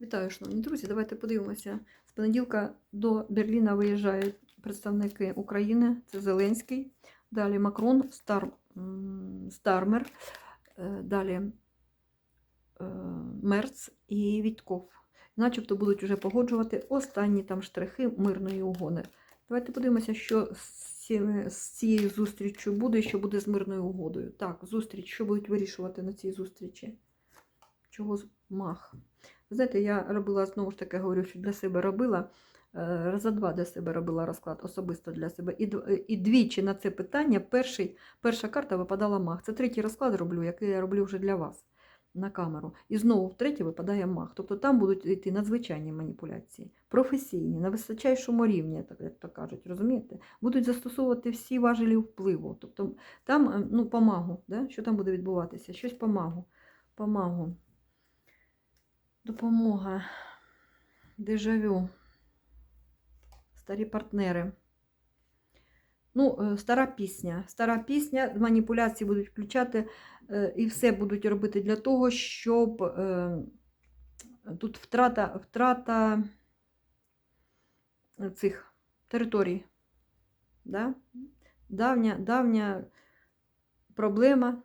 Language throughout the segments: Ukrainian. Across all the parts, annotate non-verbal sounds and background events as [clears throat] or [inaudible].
Вітаю, шановні друзі. Давайте подивимося. З понеділка до Берліна виїжджають представники України. Це Зеленський, далі Макрон, Стар, Стармер, е, далі е, Мерц і Вітков. Начебто будуть вже погоджувати останні там штрихи мирної угоди. Давайте подивимося, що з цією зустріччю буде, і що буде з мирною угодою. Так, зустріч, що будуть вирішувати на цій зустрічі? Чого мах? Знаєте, я робила, знову ж таки говорю, що для себе робила, е, раза два для себе робила розклад, особисто для себе. І, і двічі на це питання перший, перша карта випадала мах. Це третій розклад роблю, який я роблю вже для вас на камеру. І знову втретє випадає мах. Тобто там будуть йти надзвичайні маніпуляції, професійні, на височайшому рівні, так, як то кажуть, розумієте? Будуть застосовувати всі важелі впливу. Тобто там, е, ну, помагу, да? що там буде відбуватися? Щось помагу. Помагу. Допомога. Дежавю. Старі партнери. Ну, е, стара пісня. Стара пісня, маніпуляції будуть включати е, і все будуть робити для того, щоб е, тут втрата, втрата цих територій. Да? Давня, давня проблема.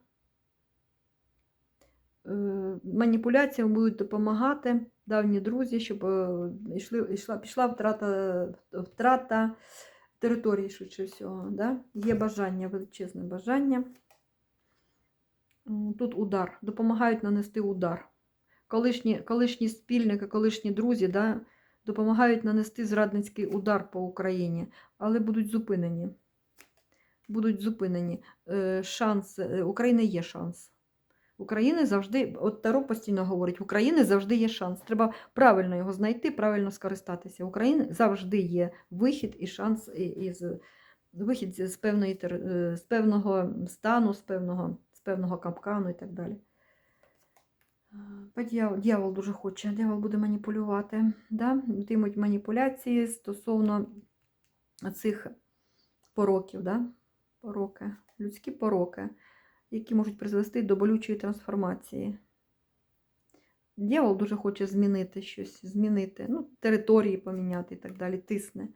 Маніпуляціям будуть допомагати давні друзі, щоб е, йшли, йшла, пішла втрата, втрата території, швидше всього. Да? Є бажання, величезне бажання. Тут удар. Допомагають нанести удар. Колишні, колишні спільники, колишні друзі да, допомагають нанести зрадницький удар по Україні, але будуть зупинені. Будуть зупинені. Е, Шанс, е, України є шанс. України завжди, от Таро постійно говорить, в України завжди є шанс. Треба правильно його знайти, правильно скористатися. В України завжди є вихід і шанс із вихід з певної е, з певного стану, з певного, з певного капкану і так далі. Дьявол, дьявол дуже хоче, дьявол буде маніпулювати. Да? Йтимуть маніпуляції стосовно цих пороків, да? пороки, людські пороки які можуть призвести до болючої трансформації. Дьявол дуже хоче змінити щось, змінити, ну, території поміняти і так далі, тисне.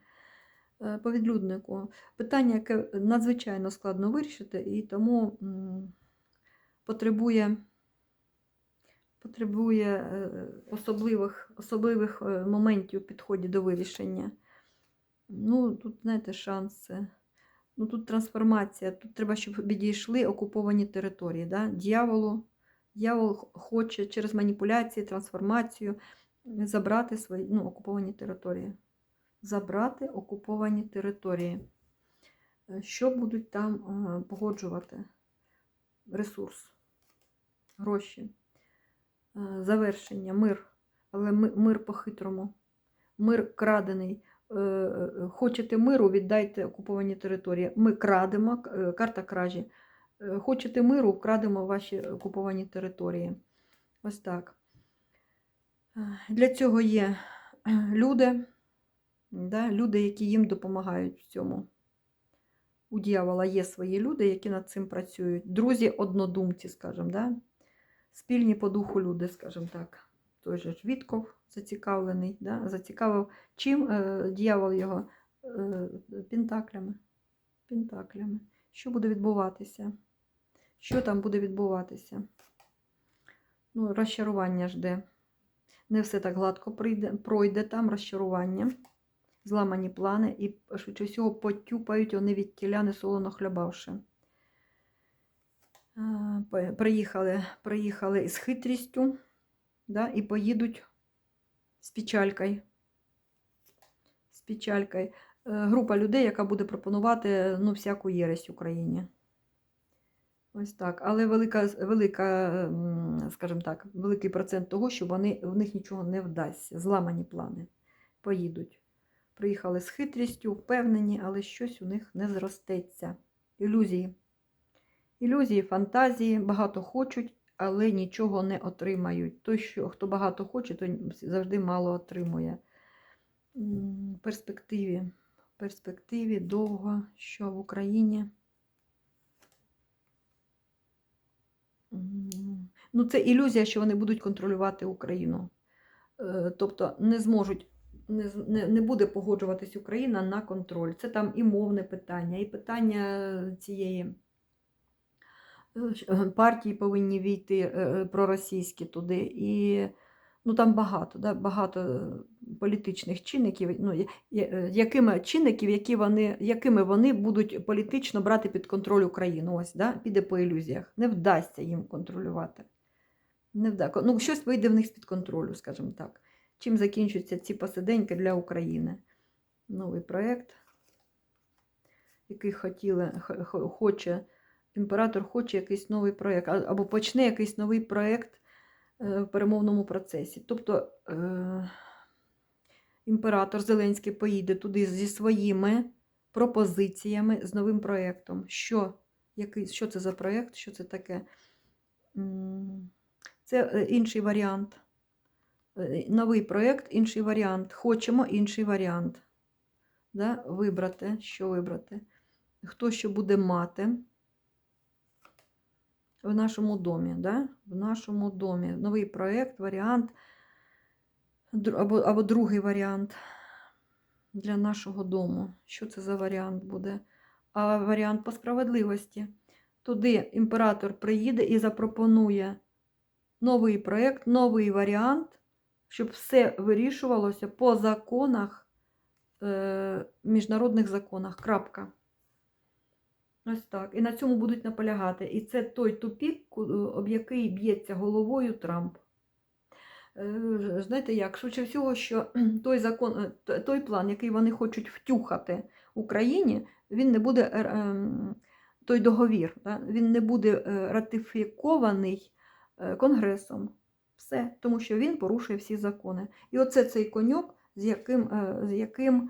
Е, По відлюднику. Питання, яке надзвичайно складно вирішити, і тому потребує, потребує е, особливих, особливих е, моментів у підході до вирішення. Ну, тут, знаєте, шанси. Ну, тут трансформація. Тут треба, щоб відійшли окуповані території. Да? Дьяволу, дьявол хоче через маніпуляції, трансформацію забрати свої ну, окуповані території. Забрати окуповані території. Е, Що будуть там е, погоджувати? Ресурс, гроші, е, завершення, мир. Але ми- мир по-хитрому. Мир крадений хочете миру, віддайте окуповані території. Ми крадемо, е, карта кражі. Е, Хочете миру, вкрадемо ваші окуповані території. Ось так. Е, Для цього є е, люди, да, люди, які їм допомагають в цьому. У дьявола є свої люди, які над цим працюють. Друзі, однодумці, скажімо, да? спільні по духу люди, скажімо так. Той же Вітков зацікавлений, да? зацікавив Чим е, дьявол його е, пентаклями. Пентаклями. Що буде відбуватися? Що там буде відбуватися? Ну, розчарування жде. Не все так гладко прийде, пройде там розчарування, зламані плани, і швидше всього потюпають вони від тіля, не солоно хлябавши. Приїхали, приїхали із хитрістю да, і поїдуть з печалькою з печалькою. Е, Група людей, яка буде пропонувати ну, всяку єресь Україні. Ось так. Але велика, велика, скажімо так, великий процент того, що вони, в них нічого не вдасться. Зламані плани. Поїдуть. Приїхали з хитрістю, впевнені, але щось у них не зростеться. Ілюзії. Ілюзії, фантазії, багато хочуть, але нічого не отримають. Той, що, хто багато хоче, той завжди мало отримує. Перспективі, перспективі довго, що в Україні. Ну, це ілюзія, що вони будуть контролювати Україну. Е, Тобто не зможуть, не, не, буде погоджуватись Україна на контроль. Це там і мовне питання, і питання цієї партії повинні війти е, е, проросійські туди. І ну, там багато, да, багато е, політичних чинників, ну, е, якими чинників, які вони, якими вони будуть політично брати під контроль Україну. Ось, да, піде по ілюзіях. Не вдасться їм контролювати. Не вда... Ну, щось вийде в них з-під контролю, скажімо так. Чим закінчуються ці посиденьки для України? Новий проєкт, який хотіли, хоче, імператор хоче якийсь новий проєкт, або почне якийсь новий проєкт е, в перемовному процесі. Тобто е, імператор Зеленський поїде туди зі своїми пропозиціями, з новим проєктом. Що, який, що це за проєкт, що це таке? Це е, інший варіант. Новий проєкт, інший варіант. Хочемо інший варіант. Да? Вибрати, що вибрати. Хто що буде мати в нашому домі. Да? В нашому домі. Новий проєкт, варіант. Або, або другий варіант для нашого дому. Що це за варіант буде? А варіант по справедливості. Туди імператор приїде і запропонує новий проєкт, новий варіант, щоб все вирішувалося по законах, е, міжнародних законах. Крапка. Ось так. І на цьому будуть наполягати. І це той тупік, об який б'ється головою Трамп. Е, Знаєте як, швидше всього, що [clears throat] той закон, е, той план, який вони хочуть втюхати Україні, він не буде е, той договір, він не буде е, ратифікований е, Конгресом. Все, тому що він порушує всі закони. І оце цей коньок, з яким, е, з яким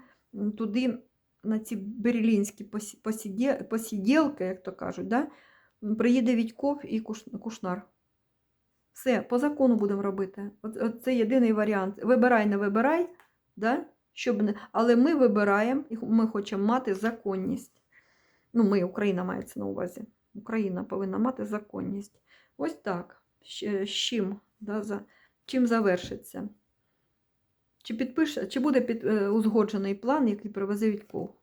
туди на ці берлінські посі- посіділки, як то кажуть, да, приїде Відьков і Кушнар. Все, по закону будемо робити. Це єдиний варіант. Вибирай, не вибирай, да? Щоб не... але ми вибираємо ми хочемо мати законність. Ну, ми, Україна мається на увазі. Україна повинна мати законність. Ось так. З чим, да, за... чим завершиться? Чи, підпише, чи буде під, е, узгоджений план, який привезе Вітьков?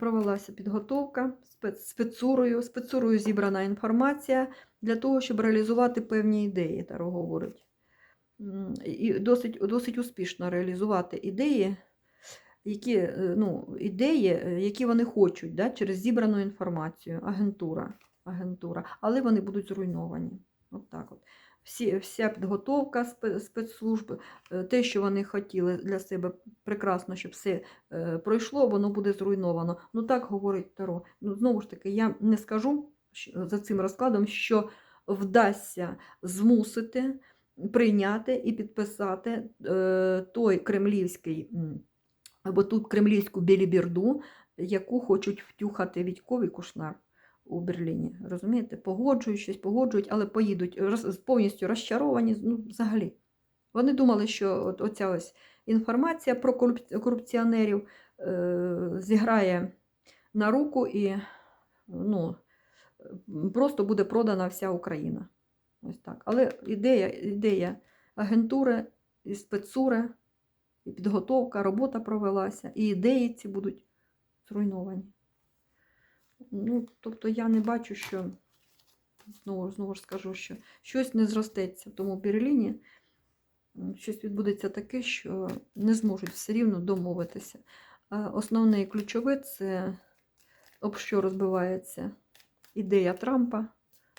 Провелася підготовка спецурою. Спецурою зібрана інформація для того, щоб реалізувати певні ідеї, Таро говорить. І досить, досить успішно реалізувати ідеї, які, е, ну, ідеї, е, які вони хочуть да, через зібрану інформацію, агентура, агентура. Але вони будуть зруйновані. От так от. Всі, вся підготовка спецслужб, е, те, що вони хотіли для себе прекрасно, щоб все е, пройшло, воно буде зруйновано. Ну так говорить Таро. Ну, знову ж таки, я не скажу за цим розкладом, що вдасться змусити прийняти і підписати е, той кремлівський або ту кремлівську білібірду, яку хочуть втюхати Вітьковий Кушнар у Берліні. Розумієте? Погоджують щось, погоджують, але поїдуть роз, повністю розчаровані. Ну, взагалі. Вони думали, що от, оця ось інформація про корупціонерів е, зіграє на руку і ну, просто буде продана вся Україна. Ось так. Але ідея, ідея агентури і спецури, і підготовка, робота провелася, і ідеї ці будуть зруйновані. Ну, тобто я не бачу, що знову, знову ж скажу, що щось не зростеться в тому Берліні. Щось відбудеться таке, що не зможуть все рівно домовитися. Основне і ключове це об що розбивається ідея Трампа,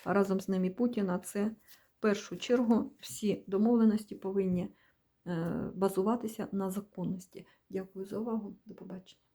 а разом з ним і Путіна. Це в першу чергу всі домовленості повинні е, базуватися на законності. Дякую за увагу. До побачення.